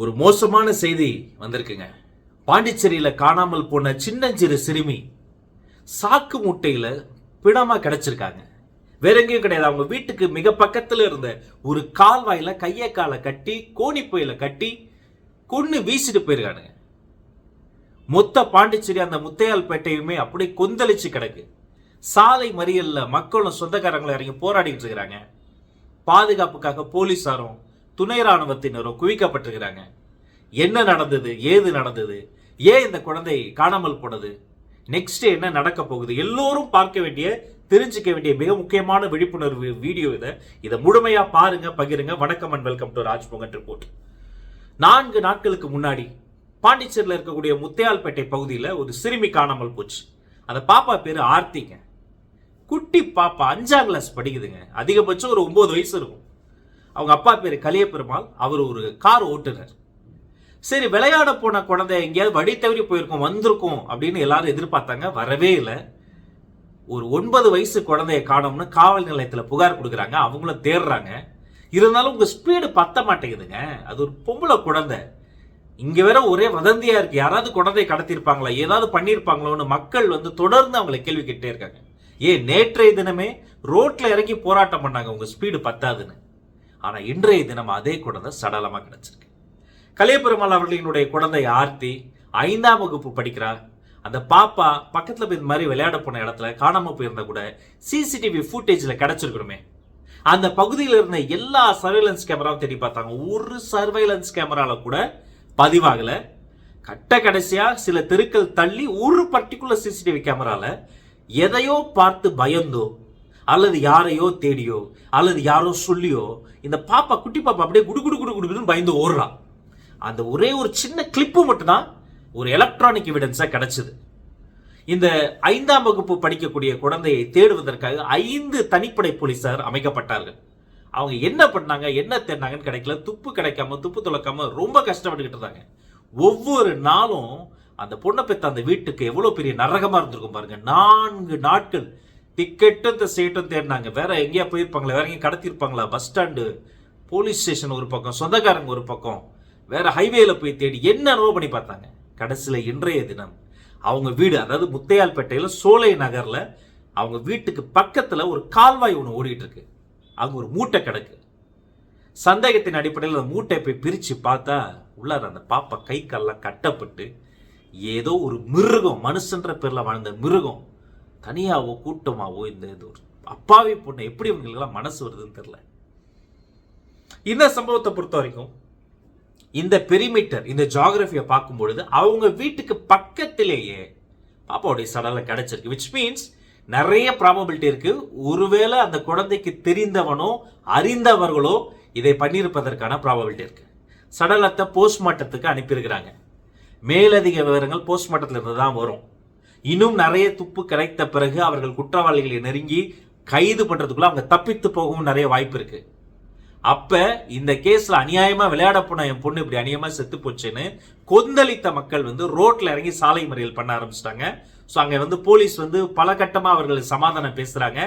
ஒரு மோசமான செய்தி வந்திருக்குங்க. பாண்டிச்சேரியில் காணாமல் போன சின்னஞ்சிறு சிறுமி சாக்கு முட்டையில் பிணமாக கிடச்சிருக்காங்க. வேற எங்கேயும் கிடையாது. அவங்க வீட்டுக்கு மிக பக்கத்தில் இருந்த ஒரு கால்வாயில் கையை காலை கட்டி கோணிப்பையில கட்டி கொன்று வீசிட்டு போயிருக்கானுங்க. மொத்த பாண்டிச்சேரி அந்த முத்தையால்பேட்டையுமே அப்படியே கொந்தளிச்சு கிடக்கு. சாலை மறியலில் மக்களும் சொந்தக்காரங்களும் இறங்கி போராடிட்டு இருக்கிறாங்க. பாதுகாப்புக்காக போலீசாரும் துணை ராணுவத்தினரும் குவிக்கப்பட்டிருக்கிறாங்க. என்ன நடந்தது? ஏது நடந்தது? ஏன் இந்த குழந்தை காணாமல் போனது? நெக்ஸ்ட் என்ன நடக்க போகுது? எல்லோரும் பார்க்க வேண்டிய தெரிஞ்சுக்க வேண்டிய மிக முக்கியமான விழிப்புணர்வு வீடியோ இதை. இதை முழுமையா பாருங்க பகிருங்க. வணக்கம் and welcome to Rajmohan report நான்கு நாட்களுக்கு முன்னாடி பாண்டிச்சேரியில் இருக்கக்கூடிய முத்தையால்பேட்டை பகுதியில் ஒரு சிறுமி காணாமல் போச்சு. அந்த பாப்பா பேர் ஆர்த்திங்க. குட்டி பாப்பா அஞ்சாம் கிளாஸ் படிக்குதுங்க. அதிகபட்சம் ஒரு ஒன்பது வயசு இருக்கும். அவங்க அப்பா பேர் கலியபெருமாள் அவர் ஒரு கார் ஓட்டுநர் சரி விளையாட போன குழந்தை எங்கேயாவது வழி தவறி போயிருக்கோம் வந்திருக்கும் அப்படின்னு எல்லாரும் எதிர்பார்த்தாங்க வரவே இல்லை. ஒரு ஒன்பது வயசு குழந்தைய காணோம்னு காவல் நிலையத்தில் புகார் கொடுக்குறாங்க அவங்களும் தேடுறாங்க. இருந்தாலும் உங்கள் ஸ்பீடு பத்த மாட்டேங்குதுங்க. அது ஒரு பொம்பளை குழந்தை. இங்கே வேற ஒரே வதந்தியாக இருக்குது யாராவது குழந்தைய கடத்திருப்பாங்களா ஏதாவது பண்ணியிருப்பாங்களோன்னு மக்கள் வந்து தொடர்ந்து அவங்களை கேள்வி கேட்டே இருக்காங்க. ஏன் நேற்றைய தினமே ரோட்டில் இறங்கி போராட்டம் பண்ணாங்க உங்கள் ஸ்பீடு பத்தாதுன்னு. ஆனால் இன்றைய தினம் அதே குழந்தை சடலமாக கிடச்சிருக்கு. கலியபெருமாள் அவர்களினுடைய குழந்தை ஆர்த்தி ஐந்தாம் வகுப்பு படிக்கிறார் அந்த பாப்பா பக்கத்தில் போய் இந்த மாதிரி விளையாட போன இடத்துல காணாமல் போயிருந்தா கூட சிசிடிவி ஃபுட்டேஜில் கிடச்சிருக்கணுமே. அந்த பகுதியில் இருந்த எல்லா சர்வைலன்ஸ் கேமராவும் தேடி பார்த்தாங்க. ஒரு சர்வைலன்ஸ் கேமராவில் கூட பதிவாகலை. கட்ட கடைசியாக சில தெருக்கள் தள்ளி ஒரு பர்டிகுலர் சிசிடிவி கேமராவில் எதையோ பார்த்து பயந்தோ அல்லது யாரையோ தேடியோ அல்லது யாரோ சொல்லியோ இந்த பாப்பா குட்டி பாப்பா அப்படியே குடு குடு குடு குடுன்னு பயந்து ஓடுறான் அந்த ஒரே ஒரு சின்ன கிளிப்பு மட்டும்தான் ஒரு எலக்ட்ரானிக் எவிடன்ஸாக கிடைச்சது. இந்த ஐந்தாம் வகுப்பு படிக்கக்கூடிய குழந்தையை தேடுவதற்காக ஐந்து தனிப்படை போலீசார் அமைக்கப்பட்டார்கள். அவங்க என்ன பண்ணாங்க என்ன தேடினாங்கன்னு கிடைக்கல. துப்பு கிடைக்காம துப்பு துளக்காம ரொம்ப கஷ்டப்பட்டுக்கிட்டு இருந்தாங்க. ஒவ்வொரு நாளும் அந்த பொண்ணை பெத்த அந்த வீட்டுக்கு எவ்வளோ பெரிய நரகமாக இருந்திருக்கும் பாருங்க. நான்கு நாட்கள் டிக்கெட்டும் சேட்டும் தேடினாங்க. வேற எங்கேயா போயிருப்பாங்களா வேற எங்கேயும் கடத்திருப்பாங்களா பஸ் ஸ்டாண்டு போலீஸ் ஸ்டேஷன் ஒரு பக்கம் சொந்தக்காரங்க ஒரு பக்கம். வேற ஹைவேல போய் தேடி என்ன அனுபவம் பண்ணி பார்த்தாங்க? கடைசியில் இன்றைய தினம் அவங்க வீடு அதாவது முத்தையால்பேட்டையில் சோலை நகரில் அவங்க வீட்டுக்கு பக்கத்தில் ஒரு கால்வாய் ஒன்று ஓடிட்டு இருக்கு அங்கே ஒரு மூட்டை கிடக்கு. சந்தேகத்தின் அடிப்படையில் அந்த மூட்டை போய் பிரித்து பார்த்தா உள்ளார அந்த பாப்பா கை கால்லாம் கட்டப்பட்டு ஏதோ ஒரு மிருகம் மனுஷன்ற பேரில் வாழ்ந்த மிருகம் தனியாவோ கூட்டமாவோ இந்த இது ஒரு அப்பாவி பொண்ணு எப்படி இவங்களுக்கெல்லாம் மனசு வருதுன்னு தெரில இந்த சம்பவத்தை பொறுத்த வரைக்கும் இந்த பெரிமீட்டர் இந்த ஜாகிரபியை பார்க்கும் பொழுது அவங்க வீட்டுக்கு பக்கத்திலேயே பாப்பாவுடைய சடலை கிடைச்சிருக்கு. விச் மீன்ஸ் நிறைய ப்ராபபிலிட்டி இருக்கு. ஒருவேளை அந்த குழந்தைக்கு தெரிந்தவனோ அறிந்தவர்களோ இதை பண்ணியிருப்பதற்கான ப்ராபபிலிட்டி இருக்கு. சடலத்தை போஸ்ட்மார்ட்டத்துக்கு அனுப்பியிருக்கிறாங்க. மேலதிக விவரங்கள் போஸ்ட்மார்ட்டத்தில் இருந்து தான் வரும். இன்னும் நிறைய துப்பு கிடைத்த பிறகு அவர்கள் குற்றவாளிகளை நெருங்கி கைது பண்ணுறதுக்குள்ள அவங்க தப்பித்து போகவும் நிறைய வாய்ப்பு இருக்குது அப்போ இந்த கேஸில் அநியாயமாக விளையாட போன என் பொண்ணு இப்படி அநியாயமாக செத்து போச்சுன்னு கொந்தளித்த மக்கள் வந்து ரோட்டில் இறங்கி சாலை மறியல் பண்ண ஆரம்பிச்சிட்டாங்க. ஸோ அங்கே வந்து போலீஸ் வந்து பல கட்டமாக அவர்கள் சமாதானம் பேசுகிறாங்க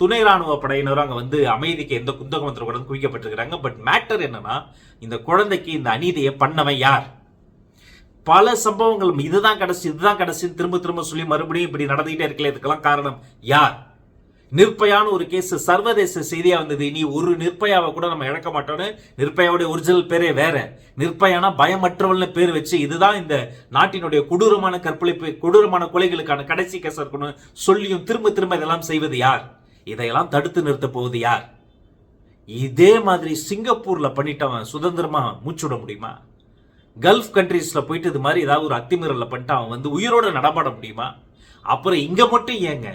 துணை ராணுவ படையினரும் அங்கே வந்து அமைதிக்கு எந்த குந்தகம் கூட குவிக்கப்பட்டிருக்கிறாங்க. பட் மேட்டர் என்னன்னா இந்த குழந்தைக்கு இந்த அநீதியை பண்ணவன் யார்? பல சம்பவங்கள் இதுதான் கடைசி இதுதான் கடைசின்னு திரும்ப திரும்ப சொல்லி மறுபடியும் இப்படி நடந்துகிட்டே இருக்கல இதுக்கெல்லாம் காரணம் யார்? நிர்பயான ஒரு கேஸ் சர்வதேச செய்தியா வந்தது. இனி ஒரு நிர்பயாவை கூட நம்ம இழக்க மாட்டோம்னு நிர்பயாவுடைய ஒரிஜினல் பேரே வேற. நிர்பயானா பயமற்றவள்னு பேர் வச்சு இதுதான் இந்த நாட்டினுடைய கொடூரமான கற்பழிப்பு கொடூரமான கொலைகளுக்கான கடைசி கேஸ் இருக்கணும் சொல்லியும் திரும்ப திரும்ப இதெல்லாம் செய்வது யார்? இதையெல்லாம் தடுத்து நிறுத்த போவது யார்? இதே மாதிரி சிங்கப்பூர்ல பண்ணிட்டவன் சுதந்திரமா மூச்சுட முடியுமா? கல்ஃப் கண்ட்ரீஸில் போயிட்டு இது மாதிரி ஏதாவது ஒரு அத்துமீறல பண்ணிட்டு அவன் வந்து உயிரோட நடமாட முடியுமா? அப்புறம் இங்கே மட்டும் ஏங்க?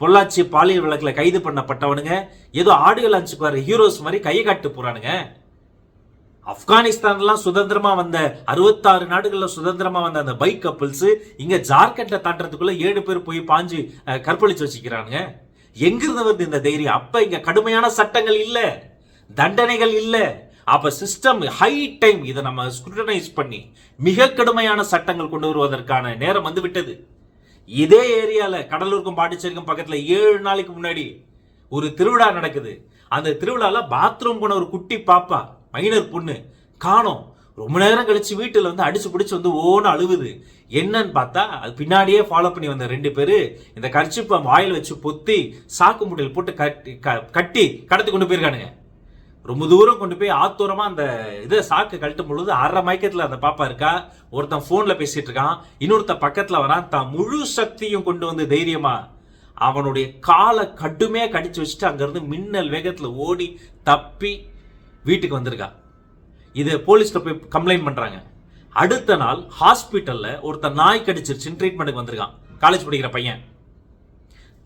பொள்ளாச்சி பாலியல் வழக்கில் கைது பண்ணப்பட்டவனுங்க ஏதோ ஆடியோ அஞ்சு வர ஹீரோஸ் மாதிரி கையை காட்டு போகிறானுங்க ஆப்கானிஸ்தான்லாம் சுதந்திரமா வந்த அறுபத்தாறு நாடுகளில் சுதந்திரமா வந்த அந்த பைக் கப்பிள்ஸ் இங்க ஜார்க்கண்டை தாண்டறதுக்குள்ள ஏழு பேர் போய் பாஞ்சு கற்பழிச்சு வச்சுக்கிறானுங்க. எங்கிருந்து வந்து இந்த தைரியம்? அப்ப இங்க கடுமையான சட்டங்கள் இல்லை தண்டனைகள் இல்லை. அப்போ சிஸ்டம் ஹை டைம் இதை நம்ம ஸ்க்ரூட்டனைஸ் பண்ணி மிக கடுமையான சட்டங்கள் கொண்டு வருவதற்கான நேரம் வந்து விட்டது. இதே ஏரியாவில் கடலூருக்கும் பாண்டிச்சேரிக்கும் பக்கத்தில் ஏழு நாளைக்கு முன்னாடி ஒரு திருவிழா நடக்குது. அந்த திருவிழாவில் பாத்ரூம் போன ஒரு குட்டி பாப்பா மைனர் பொண்ணு காணோம். ரொம்ப நேரம் கழிச்சு வீட்டில் வந்து அடிச்சு பிடிச்சி வந்து ஓன்னு அழுகுது என்னன்னு பார்த்தா அது பின்னாடியே ஃபாலோ பண்ணி வந்த ரெண்டு பேர் இந்த கர்ச்சிப்பை வாயில் வச்சு பொத்தி சாக்கு முட்டையில் போட்டு கட்டி க- கட்டி கடத்தி கொண்டு போயிருக்கானுங்க. ரொம்ப தூரம் கொண்டு போய் ஆத்தூரமா அந்த இதை சாக்கு கழட்டும் பொழுது அரை மயக்கத்துல அந்த பாப்பா இருக்கா? ஒருத்தன் போன்ல பேசிட்டு இருக்கான். இன்னொருத்தன் பக்கத்துல வரான். தான் முழு சக்தியும் கொண்டு வந்து தைரியமா அவனுடைய காலை கடுமையா கடிச்சு வச்சுட்டு அங்கிருந்து மின்னல் வேகத்துல ஓடி தப்பி வீட்டுக்கு வந்திருக்கா. இது போலீஸ்ல போய் கம்ப்ளைண்ட் பண்றாங்க. அடுத்த நாள் ஹாஸ்பிட்டல்ல ஒருத்தன் நாய் கடிச்சிருச்சுன்னு ட்ரீட்மெண்ட்டுக்கு வந்திருக்கான். காலேஜ் படிக்கிற பையன்.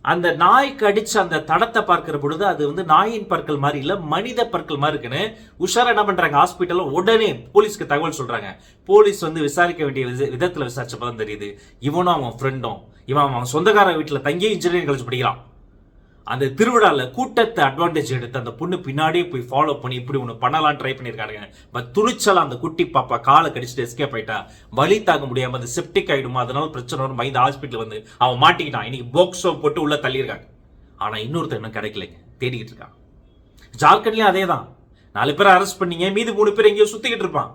அந்த நாய் கடிச்ச அந்த தடத்தை பார்க்கிற பொழுது அது வந்து நாயின் பற்கள் மாதிரி இல்ல மனித பற்கள் மாதிரி இருக்குன்னு உஷாரா என்ன பண்றாங்க? ஹாஸ்பிட்டல்ல உடனே போலீஸ்க்கு தகவல் சொல்றாங்க. போலீஸ் வந்து விசாரிக்க வேண்டிய வித- விதத்துல விசாரிச்சப்பதான் தெரியுது. இவனும் அவன் ஃப்ரெண்டும் இவன் அவன் சொந்தக்கார வீட்டுல தங்கி இன்ஜினியரிங் காலேஜ் படிக்கிறான். அந்த திருவிழால கூட்டத்தை அட்வான்டேஜ் எடுத்து அந்த பொண்ணு பின்னாடியே போய் ஃபாலோ பண்ணி இப்படி ஒன்று பண்ணலாம் ட்ரை பண்ணியிருக்காருங்க பட் துணிச்சலாக அந்த குட்டி பாப்பா காலை கடிச்சிட்டு எஸ்கேப் ஆயிட்டா. வலி தாங்க முடியாமல் அது செப்டிக் ஆகிடுமா அதனால பிரச்சனை வரும். மைந்த ஹாஸ்பிட்டல் வந்து அவன் மாட்டிக்கிட்டான். இன்னைக்கு போக்ஸோ போட்டு உள்ள தள்ளியிருக்காங்க. ஆனால் இன்னொருத்தர் இன்னும் கிடைக்கலைங்க. தேடிக்கிட்டு இருக்கான். ஜார்க்கண்ட்லேயும் அதே தான் நாலு பேர் அரெஸ்ட் பண்ணீங்க. மீதி மூணு பேர் எங்கேயோ சுற்றிக்கிட்டு இருப்பான்.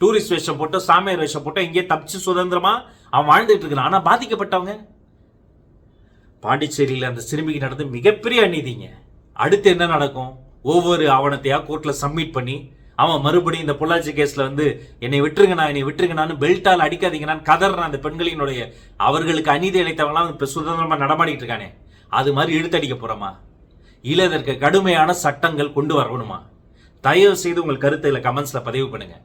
டூரிஸ்ட் வேஷம் போட்டு சாமியார் வேஷம் போட்டு எங்கேயோ தப்பிச்சு சுதந்திரமா அவன் வாழ்ந்துட்டு இருக்கிறான். ஆனால் பாதிக்கப்பட்டவங்க பாண்டிச்சேரியில் அந்த சிறுமிக்கு நடந்து மிகப்பெரிய அநீதிங்க. அடுத்து என்ன நடக்கும்? ஒவ்வொரு ஆவணத்தையாக கோர்ட்டில் சப்மிட் பண்ணி அவன் மறுபடியும் இந்த பொள்ளாச்சி கேஸ்ல வந்து என்னை விட்டுருங்கண்ணா என்னை விட்டுருங்கண்ணான்னு பெல்ட்டால் அடிக்காதீங்கன்னு கதறான் அந்த பெண்களினுடைய அவர்களுக்கு அநீதி அளித்தவங்களாம் இப்போ சுதந்திரமாக நடமாடிட்டு இருக்கானே. அது மாதிரி இழுத்தடிக்க போகிறோமா இல்லை இதற்கு கடுமையான சட்டங்கள் கொண்டு வரணுமா? தயவு செய்து உங்கள் கருத்துக்களை கமெண்ட்ஸில் பதிவு பண்ணுங்க.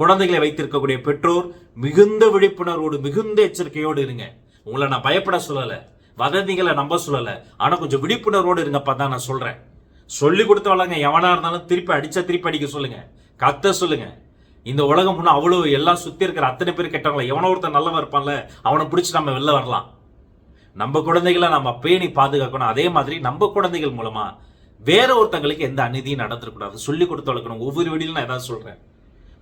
குழந்தைகளை வைத்திருக்கக்கூடிய பெற்றோர் மிகுந்த விழிப்புணர்வோடு மிகுந்த எச்சரிக்கையோடு இருங்க. உங்களை நான் பயப்பட சொல்லலை. வதந்திகளை நம்ப சொல்லலை. ஆனால் கொஞ்சம் விழிப்புணர்வோடு இருங்கப்பா தான் நான் சொல்கிறேன் சொல்லி கொடுத்து வளங்க எவனாக இருந்தாலும் திருப்பி அடித்தா திருப்பி அடிக்க சொல்லுங்கள் கத்த சொல்லுங்கள் இந்த உலகம் முன்னே அவ்வளோ எல்லாம் சுற்றி இருக்கிற அத்தனை பேர் கெட்டவங்கள எவனோ ஒருத்தன் நல்லவன் இருப்பான்ல அவனை பிடிச்சி நம்ம வெளில வரலாம். நம்ம குழந்தைகளை நம்ம பேணி பாதுகாக்கணும். அதே மாதிரி நம்ம குழந்தைகள் மூலமாக வேற ஒருத்தங்களுக்கு எந்த அநீதியும் நடந்துடக்கூடாது சொல்லி கொடுத்து வளர்க்கணும் ஒவ்வொரு வீடியோலும் நான் ஏதாவது சொல்கிறேன்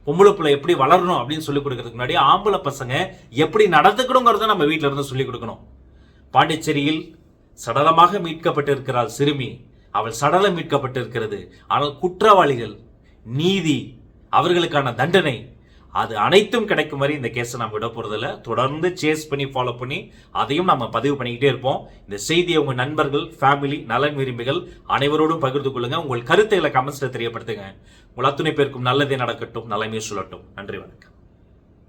பொம்பளை பிள்ளை எப்படி வளரணும் அப்படின்னு சொல்லி கொடுக்கறதுக்கு முன்னாடி ஆம்பளை பசங்க எப்படி நடந்துக்கணுங்கிறத நம்ம வீட்டில இருந்து சொல்லி கொடுக்கணும். பாண்டிச்சேரியில் சடலமாக மீட்கப்பட்டிருக்கிறாள் சிறுமி. அவள் சடலம் மீட்கப்பட்டிருக்கிறது. ஆனால் குற்றவாளிகள் நீதி அவர்களுக்கான தண்டனை அது அனைத்தும் கிடைக்கும் வரை இந்த கேஸை நம்ம விட போகிறதில்ல தொடர்ந்து சேஸ் பண்ணி ஃபாலோ பண்ணி அதையும் நம்ம பதிவு பண்ணிக்கிட்டே இருப்போம். இந்த செய்தியை உங்கள் நண்பர்கள் ஃபேமிலி நலன் விரும்பிகள் அனைவரோடும் பகிர்ந்து கொள்ளுங்கள் உங்கள் கருத்துக்களை கமெண்ட்ஸில் தெரியப்படுத்துங்க. உங்கள் அத்துணை பேருக்கும் நல்லதே நடக்கட்டும். நலமே சொல்லட்டும் நன்றி வணக்கம்.